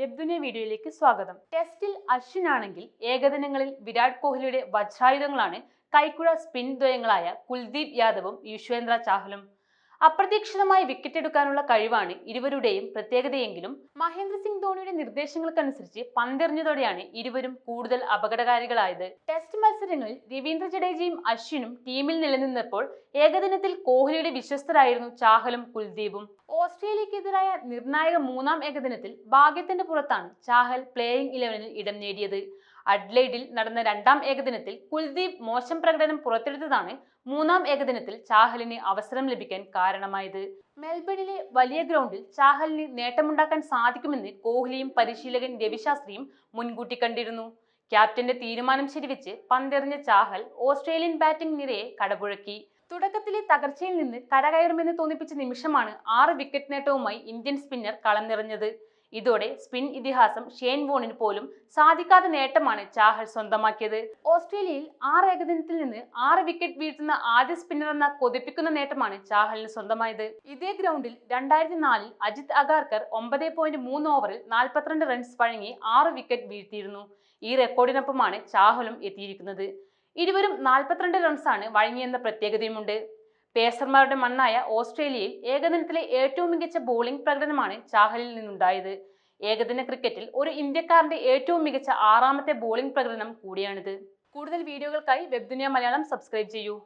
വെബ്ദുനിയ വീഡിയോയിലേക്ക് സ്വാഗതം. ടെസ്റ്റിൽ അശ്വിൻ ആണെങ്കിൽ ഏകദിനങ്ങളിൽ വിരാട് കോഹ്ലിയുടെ വജ്രായുധങ്ങളാണ് കൈക്കുഴ സ്പിൻ ദ്വയങ്ങളായ കുൽദീപ് യാദവും യുശ്വേന്ദ്ര ചാഹലും. അപ്രതീക്ഷിതമായി വിക്കറ്റ് എടുക്കാനുള്ള കഴിവാണ് ഇരുവരുടെയും പ്രത്യേകതയെങ്കിലും മഹേന്ദ്ര സിംഗ് ധോണിയുടെ നിർദ്ദേശങ്ങൾക്കനുസരിച്ച് പന്തെറിഞ്ഞതോടെയാണ് ഇരുവരും കൂടുതൽ അപകടകാരികളായത്. ടെസ്റ്റ് മത്സരങ്ങളിൽ രവീന്ദ്ര ജഡേജയും അശ്വിനും ടീമിൽ നിലനിന്നപ്പോൾ ഏകദിനത്തിൽ കോഹ്ലിയുടെ വിശ്വസ്തരായിരുന്നു ചാഹലും കുൽദീപും. ഓസ്ട്രേലിയക്കെതിരായ നിർണായക മൂന്നാം ഏകദിനത്തിൽ ഭാഗ്യത്തിന്റെ പുറത്താണ് ചാഹൽ പ്ലേയിംഗ് ഇലവനിൽ ഇടം നേടിയത്. അഡ്ലൈഡിൽ നടന്ന രണ്ടാം ഏകദിനത്തിൽ കുൽദീപ് മോശം പ്രകടനം പുറത്തെടുത്തതാണ് മൂന്നാം ഏകദിനത്തിൽ ചാഹലിന് അവസരം ലഭിക്കാൻ കാരണമായത്. മെൽബണിലെ വലിയ ഗ്രൗണ്ടിൽ ചാഹലിന് നേട്ടമുണ്ടാക്കാൻ സാധിക്കുമെന്ന് കോഹ്ലിയും പരിശീലകൻ രവിശാസ്ത്രിയും മുൻകൂട്ടി കണ്ടിരുന്നു. ക്യാപ്റ്റന്റെ തീരുമാനം ശരിവെച്ച് പന്തെറിഞ്ഞ ചാഹൽ ഓസ്ട്രേലിയൻ ബാറ്റിംഗ് നിരയെ കടപുഴക്കി. തുടക്കത്തിലെ തകർച്ചയിൽ നിന്ന് കരകയറുമെന്ന് തോന്നിപ്പിച്ച നിമിഷമാണ് ആറ് വിക്കറ്റ് നേട്ടവുമായി ഇന്ത്യൻ സ്പിന്നർ കളം നിറഞ്ഞത് ഇതോടെ സ്പിൻ ഇതിഹാസം ഷെയ്ൻ വോണിന് പോലും സാധിക്കാത്ത നേട്ടമാണ് ചാഹൽ സ്വന്തമാക്കിയത്. ഓസ്ട്രേലിയയിൽ ആറ് ഏകദിനത്തിൽ നിന്ന് ആറ് വിക്കറ്റ് വീഴ്ത്തുന്ന ആദ്യ സ്പിന്നർ എന്ന കൊതിപ്പിക്കുന്ന നേട്ടമാണ് ചാഹലിന് സ്വന്തമായത്. ഇതേ ഗ്രൗണ്ടിൽ രണ്ടായിരത്തി നാലിൽ അജിത് അഗാർക്കർ ഒമ്പത് പോയിന്റ് മൂന്ന് ഓവറിൽ നാൽപ്പത്തിരണ്ട് റൺസ് വഴങ്ങി ആറ് വിക്കറ്റ് വീഴ്ത്തിയിരുന്നു. ഈ റെക്കോർഡിനൊപ്പമാണ് ചാഹലും എത്തിയിരിക്കുന്നത്. ഇരുവരും നാൽപ്പത്തിരണ്ട് റൺസാണ് വഴങ്ങിയെന്ന പ്രത്യേകതയുമുണ്ട്. പേസർമാരുടെ മണ്ണായ ഓസ്ട്രേലിയയിൽ ഏകദിനത്തിലെ ഏറ്റവും മികച്ച ബോളിംഗ് പ്രകടനമാണ് ചാഹലിൽ നിന്നുണ്ടായത്. ഏകദിന ക്രിക്കറ്റിൽ ഒരു ഇന്ത്യക്കാരന്റെ ഏറ്റവും മികച്ച ആറാമത്തെ ബോളിംഗ് പ്രകടനം കൂടിയാണിത്. കൂടുതൽ വീഡിയോകൾക്കായി വെബ്ദുനിയ മലയാളം സബ്സ്ക്രൈബ് ചെയ്യൂ.